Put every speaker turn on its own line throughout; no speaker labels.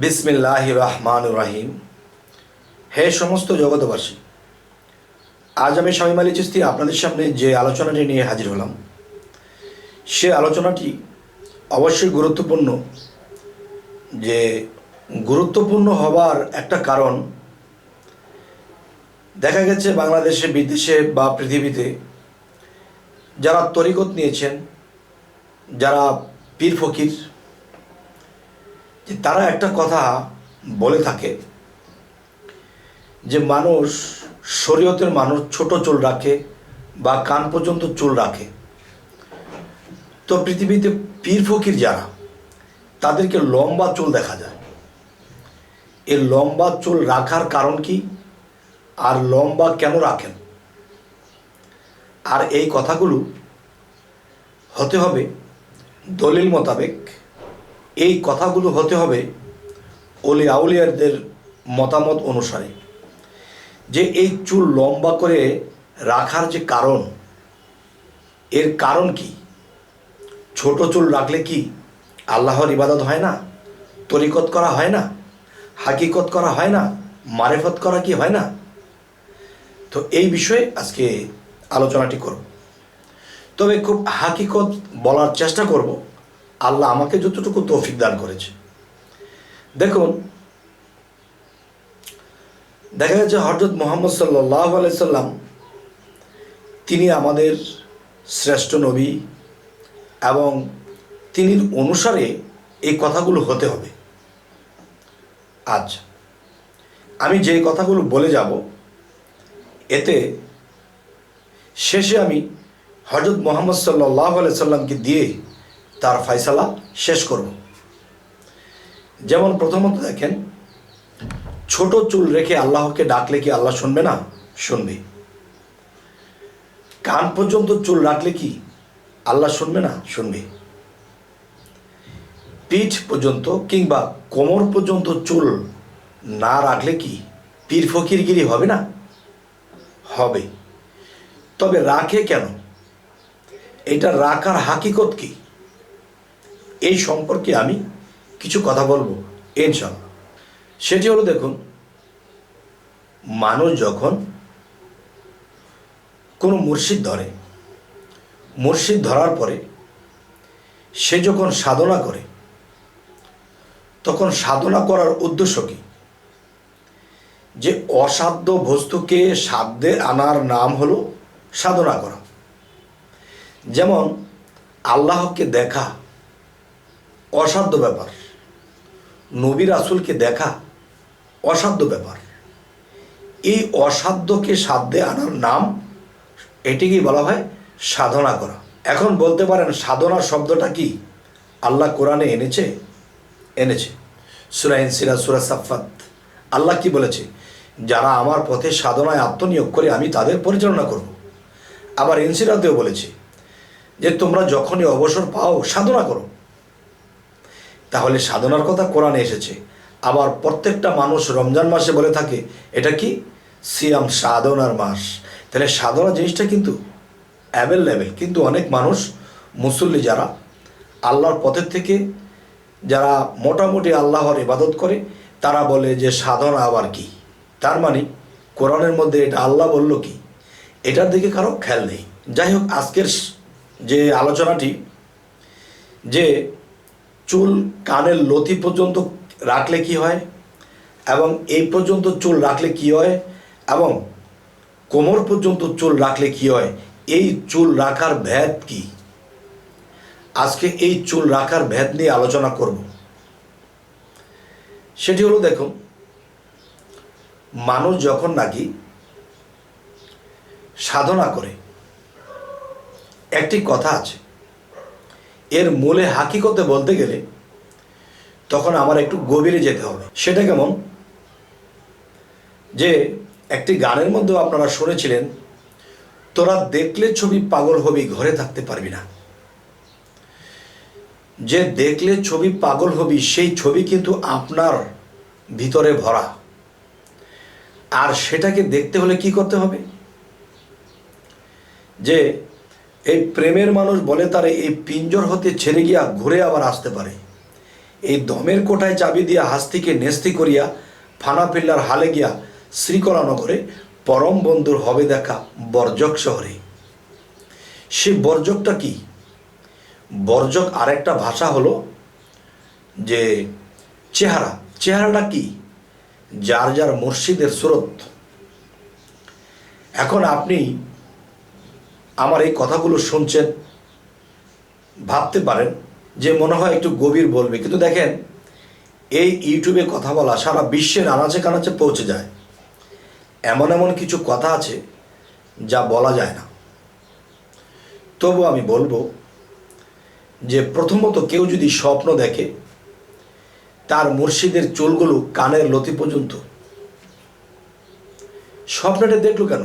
বিসমিল্লাহ রহমান রাহিম। হে সমস্ত জগতবাসী আজ আমি স্বামী মালি চিস্তি আপনাদের সামনে যে আলোচনাটি নিয়ে হাজির হলাম, সে আলোচনাটি অবশ্যই গুরুত্বপূর্ণ। যে গুরুত্বপূর্ণ হবার একটা কারণ, দেখা গেছে বাংলাদেশে, বিদেশে বা পৃথিবীতে যারা তরিকত নিয়েছেন, যারা পীর ফকির যে তারা একটা কথা বলে থাকে যে মানুষ শরীয়তের মানুষ ছোট চুল রাখে বা কান পর্যন্ত চুল রাখে। তো পৃথিবীতে পীর ফকির যারা, তাদেরকে লম্বা চুল দেখা যায়। এই লম্বা চুল রাখার কারণ কি? আর লম্বা কেন রাখেন? আর এই কথাগুলো হতে হবে দলিল মোতাবেক এই কথাগুলো হতে হবে অলি আউলিয়ারদের মতামত অনুসারে। যে এই চুল লম্বা করে রাখার যে কারণ, এর কারণ কি? ছোট চুল রাখলে কি আল্লাহর ইবাদত হয় না? তরিকত করা হয় না? হাকিকত করা হয় না? মারেফত করা কি হয় না? তো এই বিষয়ে আজকে আলোচনাটি করব। তবে খুব হাকিকত বলার চেষ্টা করব। আল্লাহ আমাকে যতটুকু তৌফিক দান করেছে। দেখুন, দেখা যাচ্ছে হজরত মোহাম্মদ সাল্লাহ আলাইসাল্লাম তিনি আমাদের শ্রেষ্ঠ নবী এবং তিনি অনুসারে এই কথাগুলো হতে হবে। আচ্ছা আমি যে কথাগুলো বলে যাব, এতে শেষে আমি হজরত মোহাম্মদ সাল্লাহ সাল্লামকে দিয়ে তার ফয়সালা শেষ করব। যেমন প্রথমত দেখেন, ছোট চুল রেখে আল্লাহকে ডাকলে কি আল্লাহ শুনবে না? শুনবে। কান পর্যন্ত চুল রাখলে কি আল্লাহ শুনবে না? শুনবে। পিঠ পর্যন্ত কিংবা কোমর পর্যন্ত চুল না রাখলে কি পীর ফকিরগিরি হবে না? হবে। তবে রাখে কেন? এটা রাখার হাকিকত কি? এই সম্পর্কে আমি কিছু কথা বলব ইনশাল্লাহ সেটি হলো দেখুন, মানুষ যখন কোনো মুর্শিদ ধরে, মুর্শিদ ধরার পরে সে যখন সাধনা করে, তখন সাধনা করার উদ্দেশ্য কী? যে অসাধ্য বস্তুকে সাধ্যে আনার নাম হলো সাধনা করা। যেমন আল্লাহকে দেখা অসাধ্য ব্যাপার। নবী রাসুলকে দেখা অসাধ্য ব্যাপার। এই অসাধ্যকে সাধ্যে আনার নাম এটিকেই বলা হয় সাধনা করা। এখন বলতে পারেন, সাধনা শব্দটা কি? আল্লাহ কোরআনে এনেছে? এনেছে। সুরাইন সিরা সুরা সাফাত আল্লাহ কি বলেছে? যারা আমার পথে সাধনায় আত্মনিয়োগ করে আমি তাদের পরিচালনা করব। আবার ইনসিরাতেও বলেছে যে, তোমরা যখনই অবসর পাও, সাধনা করো। তাহলে সাধনার কথা কোরআনে এসেছে। আবার প্রত্যেকটা মানুষ রমজান মাসে বলে থাকে, এটা কি? সিয়াম সাধনার মাস। তাহলে সাধনা জিনিসটা কিন্তু অ্যাভেলেবেল কিন্তু অনেক মানুষ, মুসল্লি যারা, আল্লাহর পথের থেকে যারা মোটামুটি আল্লাহর ইবাদত করে, তারা বলে যে সাধনা আবার কি? তার মানে কোরআনের মধ্যে এটা আল্লাহ বলল কি? এটার দিকে কারও খেয়াল নেই। যাই হোক, আজকের যে আলোচনাটি, যে চুল কানের লতি পর্যন্ত রাখলে কি হয়? এবং এই পর্যন্ত চুল রাখলে কি হয়? এবং কোমর পর্যন্ত চুল রাখলে কি হয়? এই চুল রাখার ভেদ কি? আজকে এই চুল রাখার ভেদ নিয়ে আলোচনা করব। সেটি হলো দেখুন, মানুষ যখন নাকি সাধনা করে, একটি কথা আছে, এর মূলে হাকিকতে বলতে গেলে তখন আমার একটু গভীরে যেতে হবে। সেটা কেমন? যে একটি গানের মধ্যেও আপনারা শুনেছিলেন, তোরা দেখলে ছবি পাগল হবি, ঘরে থাকতে পারবি না। যে দেখলে ছবি পাগল হবি, সেই ছবি কিন্তু আপনার ভিতরে ভরা। আর সেটাকে দেখতে হলে কি করতে হবে? যে এই প্রেমের মানুষ বলে তারে এই পিঞ্জর হতে ছেড়ে গিয়া ঘুরে আবার আসতে পারে। এই দমের কোঠায় চাবি দিয়া হাস্তিকে নেস্তি করিয়া ফানা পিল্লার হালে গিয়া শ্রীকলা নগরে পরম বন্ধুর হবে দেখা বর্জক শহরে। সে বর্জকটা কি? বর্জক আরেকটা ভাষা হলো যে চেহারা। চেহারাটা কি? যার যার মসজিদের স্রোত। এখন আপনি আমার এই কথাগুলো শুনছেন, ভাবতে পারেন যে মনে হয় একটু গভীর বলবে। কিন্তু দেখেন, এই ইউটিউবে কথা বলা সারা বিশ্বের আনাচে কানাচে পৌঁছে যায়। এমন এমন কিছু কথা আছে যা বলা যায় না। তবু আমি বলব যে প্রথমত কেউ যদি স্বপ্ন দেখে, তার মুর্শিদের চুলগুলো কানের লতি পর্যন্ত। স্বপ্নটা দেখল কেন?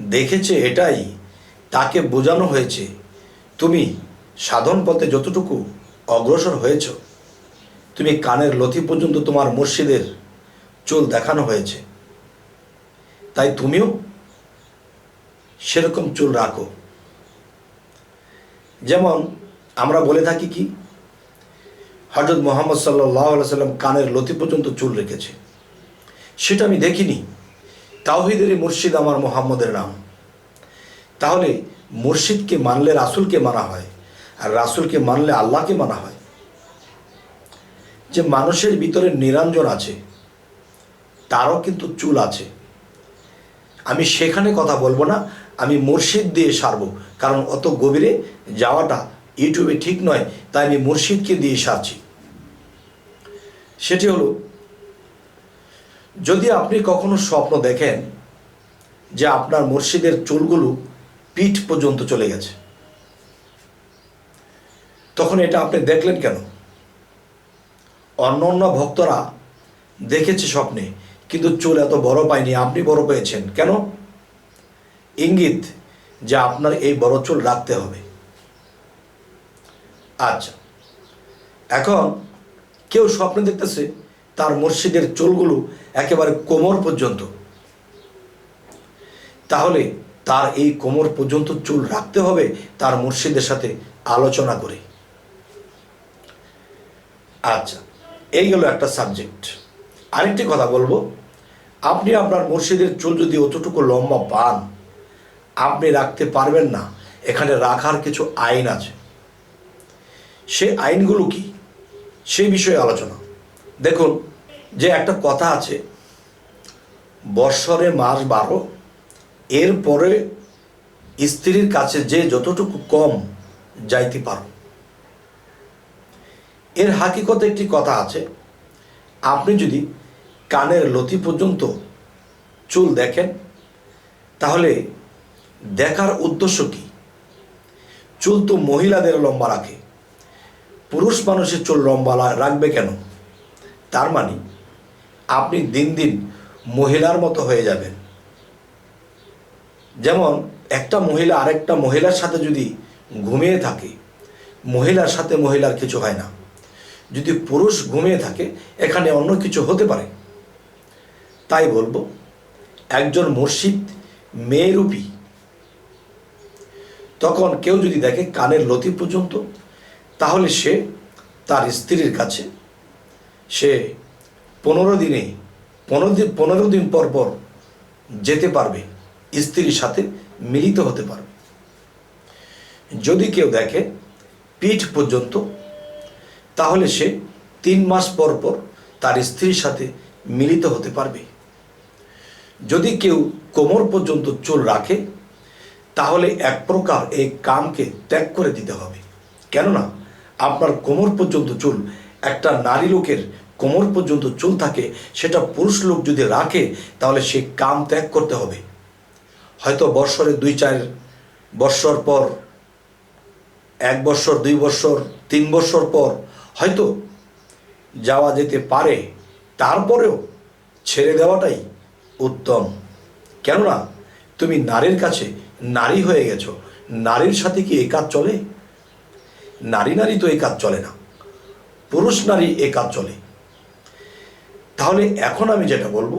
দেখেছে এটাই, তাকে বোঝানো হয়েছে, তুমি সাধন পথে যতটুকু অগ্রসর হয়েছ, তুমি কানের লথি পর্যন্ত তোমার মুর্শিদের চুল দেখানো হয়েছে। তাই তুমিও সেরকম চুল রাখো। যেমন আমরা বলে থাকি কি হজরত মোহাম্মদ সাল্লাহ সাল্লাম কানের লতি পর্যন্ত চুল রেখেছে। সেটা আমি দেখিনি। তাওহিদেরই মুর্শিদ আমার মোহাম্মদের নাম। তাহলে মুর্শিদকে মানলে রাসুলকে মানা হয়। আর রাসুলকে মানলে আল্লাহকে মানা হয়। যে মানুষের ভিতরে নিরঞ্জন আছে, তারও কিন্তু চুল আছে। আমি সেখানে কথা বলব না, আমি মুর্শিদ দিয়ে সারবো, কারণ অত গভীরে যাওয়াটা ইউটিউবে ঠিক নয়, তাই আমি মুর্শিদকে দিয়ে সারছি। সেটি হলো, যদি আপনি কখনো স্বপ্ন দেখেন যে আপনার মুর্শিদের চুলগুলো পিঠ পর্যন্ত চলে গেছে তখন এটা আপনি দেখলেন কেন? অন্য অন্য ভক্তরা দেখেছে স্বপ্নে, কিন্তু চুল এত বড় পায়নি, আপনি বড় পেয়েছেন। কেন? ইঙ্গিত যে আপনার এই বড় চুল রাখতে হবে। আচ্ছা এখন কেউ স্বপ্ন দেখতেছে তার মুর্শিদের চুলগুলো একেবারে কোমর পর্যন্ত। তাহলে তার এই কোমর পর্যন্ত চুল রাখতে হবে তার মুর্শিদের সাথে আলোচনা করে। আচ্ছা এই হলো একটা সাবজেক্ট আরেকটি কথা বলব, আপনি আপনার মুর্শিদের চুল যদি অতটুকু লম্বা পান আপনি রাখতে পারবেন না, এখানে রাখার কিছু আইন আছে। সে আইনগুলো কি? সেই বিষয়ে আলোচনা। দেখুন, যে একটা কথা আছে, বৎসরে মাস বারো, এরপরে স্ত্রীর কাছে যে যতটুকু কম যাইতে পারো এর হাকিকতে একটি কথা আছে। আপনি যদি কানের লতি পর্যন্ত চুল দেখেন, তাহলে দেখার উদ্দেশ্য কি? চুল তো মহিলাদের লম্বা রাখে। পুরুষ মানুষের চুল লম্বা রাখবে কেন? তার মানে আপনি দিন দিন মহিলার মতো হয়ে যাবেন। যেমন, একটা মহিলা আরেকটা মহিলার সাথে যদি ঘুমিয়ে থাকে, মহিলার সাথে মহিলার কিছু হয় না। যদি পুরুষ ঘুমিয়ে থাকে, এখানে অন্য কিছু হতে পারে। তাই বলব, একজন মুর্শিদ মেয়েরূপী, তখন কেউ যদি দেখে কানের লতি পর্যন্ত, তাহলে সে তার স্ত্রীর কাছে, সে পনেরো দিনে, পনেরো দিন পনেরো দিন পর পর যেতে পারবে, স্ত্রীর সাথে মিলিত হতে পারবে। যদি কেউ দেখে পিঠ পর্যন্ত তাহলে সে তিন মাস পর পর তার স্ত্রীর সাথে মিলিত হতে পারবে। যদি কেউ কোমর পর্যন্ত চুল রাখে, তাহলে এক প্রকার এই কামকে ত্যাগ করে দিতে হবে। কেননা, আপনার কোমর পর্যন্ত চুল, একটা নারী লোকের কোমর পর্যন্ত চুল থাকে, সেটা পুরুষ লোক যদি রাখে, তাহলে সে কাম ত্যাগ করতে হবে। হয়তো বৎসরে দুই, চার বৎসর পর, এক বৎসর, দুই বৎসর, তিন বৎসর পর হয়তো যাওয়া যেতে পারে, তারপরেও ছেড়ে দেওয়াটাই উত্তম। কেননা, তুমি নারীর কাছে নারী হয়ে গেছো। নারীর সাথে কি এ কাজ চলে? নারী নারী তো এ কাজ চলে না, পুরুষ নারী এ কাজ চলে। তাহলে এখন আমি যেটা বলব,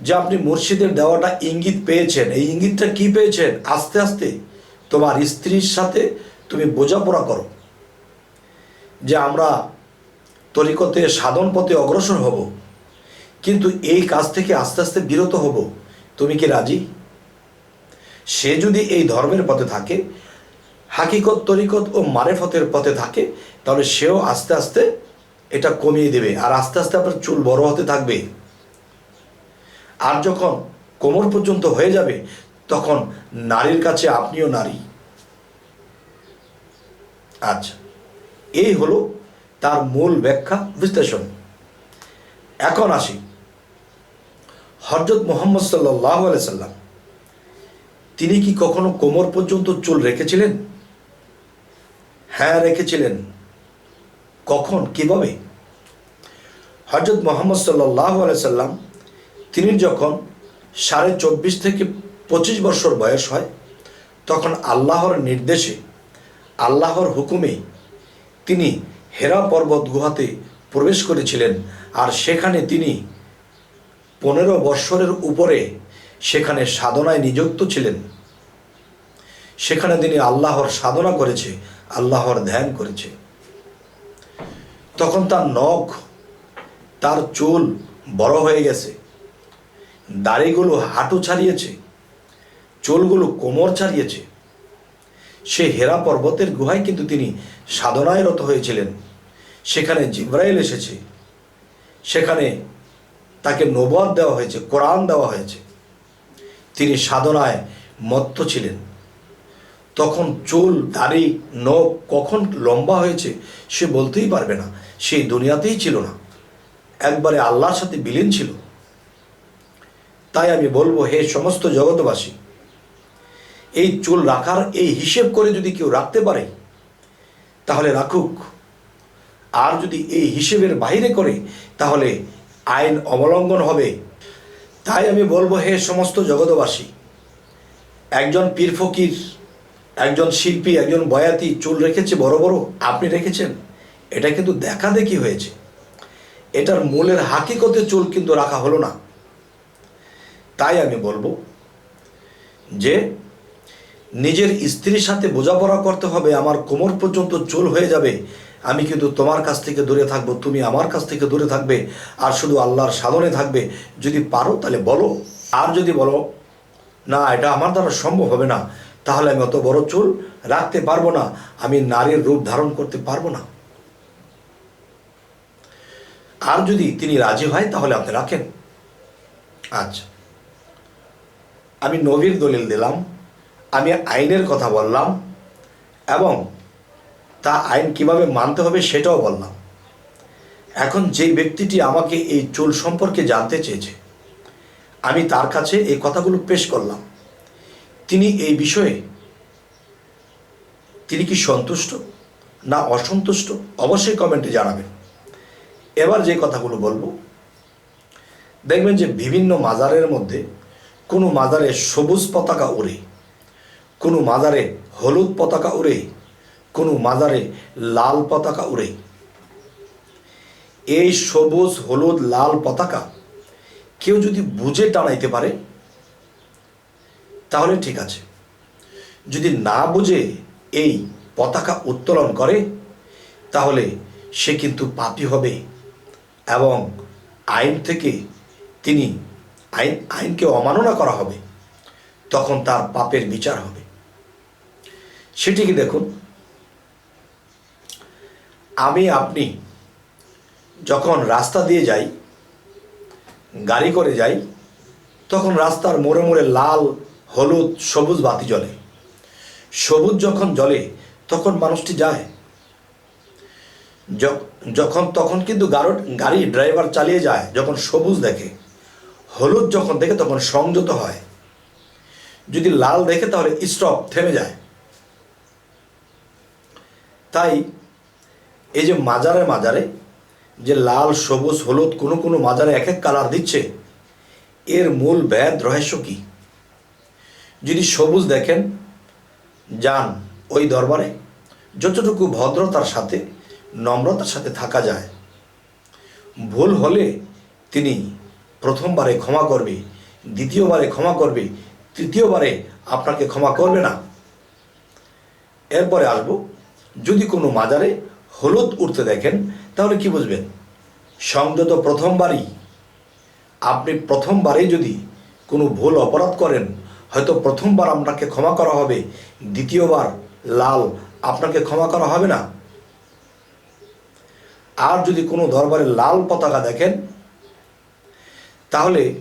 যে আপনি মুর্শিদের দেওয়াটা ইঙ্গিত পেয়েছেন। এই ইঙ্গিতটা কি পেয়েছেন? আস্তে আস্তে তোমার স্ত্রীর সাথে তুমি বোঝাপড়া করো। যে আমরা তরিকতে সাধন পথে অগ্রসর হব। কিন্তু এই কাজ থেকে আস্তে আস্তে বিরত হব। তুমি কি রাজি? সে যদি এই ধর্মের পথে থাকে, হাকিকত, তরিকত ও মারেফতের পথে থাকে, তাহলে সেও আস্তে আস্তে এটা কমিয়ে দেবে আর আস্তে আস্তে আপনার চুল বড় হতে থাকবে। আর যখন কোমর পর্যন্ত হয়ে যাবে, তখন নারীর কাছে আপনিও নারী। আচ্ছা। এই হলো তার মূল ব্যাখ্যা, বিশ্লেষণ। এখন আসি। হরজত মোহাম্মদ সাল্লাহ সাল্লাম, তিনি কি কখনো কোমর পর্যন্ত চুল রেখেছিলেন? হ্যাঁ রেখেছিলেন। কখন, কীভাবে? হজরত মোহাম্মদ সাল্লাহ সাল্লাম, তিনি যখন সাড়ে চব্বিশ থেকে পঁচিশ বছর বয়স হয়, তখন আল্লাহর নির্দেশে, আল্লাহর হুকুমে তিনি হেরা পর্বত গুহাতে প্রবেশ করেছিলেন, আর সেখানে তিনি পনেরো বৎসরের উপরে সেখানে সাধনায় নিযুক্ত ছিলেন। সেখানে তিনি আল্লাহর সাধনা করেছে, আল্লাহর ধ্যান করেছে। তখন তার নখ, তার চুল বড় হয়ে গেছে, দাড়িগুলো হাঁটু ছাড়িয়েছে, চুলগুলো কোমর ছাড়িয়েছে সে হেরা পর্বতের গুহায় কিন্তু তিনি সাধনায় রত হয়েছিলেন। সেখানে জিব্রাইল এসেছে। সেখানে তাকে নবাদ দেওয়া হয়েছে, কোরআন দেওয়া হয়েছে। তিনি সাধনায় মত্ত ছিলেন। তখন চুল, দাড়ি, নখ কখন লম্বা হয়েছে সে বলতেই পারবে না। সেই দুনিয়াতেই ছিল না। একবারে আল্লাহর সাথে বিলীন ছিল। তাই আমি বলব, হে সমস্ত জগতবাসী এই চুল রাখার এই হিসেব করে যদি কেউ রাখতে পারে, তাহলে রাখুক। আর যদি এই হিসেবের বাইরে করে, তাহলে আইন অবলম্বন হবে। তাই আমি বলব, হে সমস্ত জগতবাসী একজন পীর ফকির, একজন শিল্পী, একজন বয়াতি চুল রেখেছে বড় বড়, আপনি রেখেছেন, এটা কিন্তু দেখা দেখি হয়েছে। এটার মূলের হাকিকতে চুল কিন্তু রাখা হলো না। তাই আমি বলব যে নিজের স্ত্রীর সাথে বোঝাপড়া করতে হবে, আমার কোমর পর্যন্ত চুল হয়ে যাবে। আমি কিন্তু তোমার কাছ থেকে দূরে থাকব, তুমি আমার কাছ থেকে দূরে থাকবে, আর শুধু আল্লাহর সাধনে থাকবে। যদি পারো তাহলে বলো। আর যদি বলো, না, এটা আমার দ্বারা সম্ভব হবে না, তাহলে আমি অত বড় চুল রাখতে পারব না, আমি নারীর রূপ ধারণ করতে পারব না। আর যদি তিনি রাজি হয়, তাহলে আপনি রাখেন। আচ্ছা। আমি নবীর দলিল দিলাম। আমি আইনের কথা বললাম এবং তা আইন কীভাবে মানতে হবে সেটাও বললাম। এখন যে ব্যক্তিটি আমাকে এই চুল সম্পর্কে জানতে চেয়েছে, আমি তার কাছে এই কথাগুলো পেশ করলাম। তিনি এই বিষয়ে তিনি কি সন্তুষ্ট না অসন্তুষ্ট অবশ্যই কমেন্টে জানাবেন। এবার যে কথাগুলো বলব, দেখবেন যে বিভিন্ন মাজারের মধ্যে কোনো মাজারে সবুজ পতাকা উড়ে। কোনো মাজারে হলুদ পতাকা উড়ে, কোনো মাজারে লাল পতাকা উড়ে। এই সবুজ, হলুদ, লাল পতাকা কেউ যদি বুঝে টানাইতে পারে, তাহলে ঠিক আছে। যদি না বুঝে এই পতাকা উত্তোলন করে, তাহলে সে কিন্তু পাপী হবে এবং আইন থেকে তিনি আইন, আইনকে অমাননা করা হবে। তখন তার পাপের বিচার হবে। সেটিকে দেখুন। আমি, আপনি যখন রাস্তা দিয়ে যাই, গাড়ি করে যাই, তখন রাস্তার মোড়ে মোড়ে লাল, হলুদ, সবুজ বাতি জ্বলে। সবুজ যখন জ্বলে, তখন মানুষটি যায়। যখন, তখন কিন্তু গাড়ি ড্রাইভার চালিয়ে যায়, যখন সবুজ দেখে। হলুদ যখন দেখে, তখন সংযত হয়। যদি লাল দেখে, তাহলে স্টপ, থেমে যায়। তাই এই যে মাজারে মাজারে যে লাল, সবুজ, হলুদ কোনো কোনো মাজারে এক এক কালার দিচ্ছে, এর মূল ব্যাদ রহস্য কি? যদি সবুজ দেখেন, যান ওই দরবারে, যতটুকু ভদ্রতার সাথে, নম্রতার সাথে থাকা যায়। ভুল হলে তিনি প্রথমবারে ক্ষমা করবে, দ্বিতীয়বারে ক্ষমা করবে, তৃতীয়বারে আপনাকে ক্ষমা করবে না। এরপরে আসব যদি কোনো মাজারে হলুদ উঠতে দেখেন, তাহলে কি বুঝবেন? সংযত প্রথমবারই, আপনি প্রথমবারেই যদি কোনো ভুল অপরাধ করেন, হয়তো প্রথমবার আপনাকে ক্ষমা করা হবে, দ্বিতীয়বার লাল আপনাকে ক্ষমা করা হবে না। আর যদি কোনো দরবারে লাল পতাকা দেখেন, তাহলে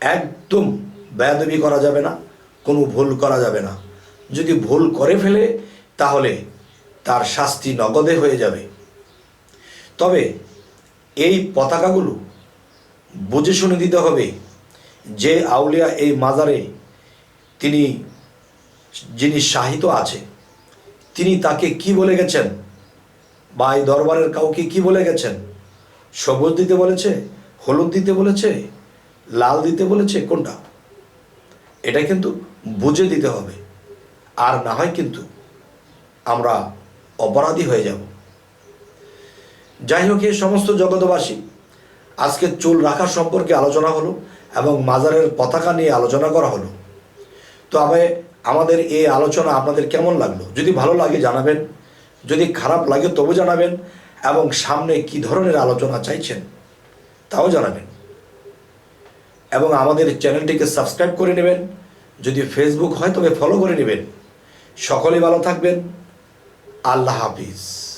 একদম বেয়াদবি করা যাবে না, কোনো ভুল করা যাবে না। যদি ভুল করে ফেলে, তাহলে তার শাস্তি নগদে হয়ে যাবে। তবে এই পতাকাগুলো বুঝে শুনে দিতে হবে যে আউলিয়া এই মাজারে তিনি, যিনি সাহিত্য আছে, তিনি তাকে কি বলে গেছেন বা এই দরবারের কাউকে কি বলে গেছেন? সবুজ দিতে বলেছে, হলুদ দিতে বলেছে, লাল দিতে বলেছে, কোনটা? এটা কিন্তু বুঝে দিতে হবে। আর না হয় কিন্তু আমরা অপরাধী হয়ে যাব। যাই হোক এই সমস্ত জগতবাসী আজকে চুল রাখা সম্পর্কে আলোচনা হলো এবং মাজারের পতাকা নিয়ে আলোচনা করা হলো। তবে আমাদের এই আলোচনা আপনাদের কেমন লাগল? যদি ভালো লাগে জানাবেন, যদি খারাপ লাগে তবু জানাবেন, এবং সামনে কি ধরনের আলোচনা চাইছেন, তাও জানাবেন। এবং আমাদের চ্যানেলটিকে সাবস্ক্রাইব করে নেবেন। যদি ফেসবুক হয় তবে ফলো করে নেবেন। সকলেই ভালো থাকবেন। আল্লাহ হাফিজ।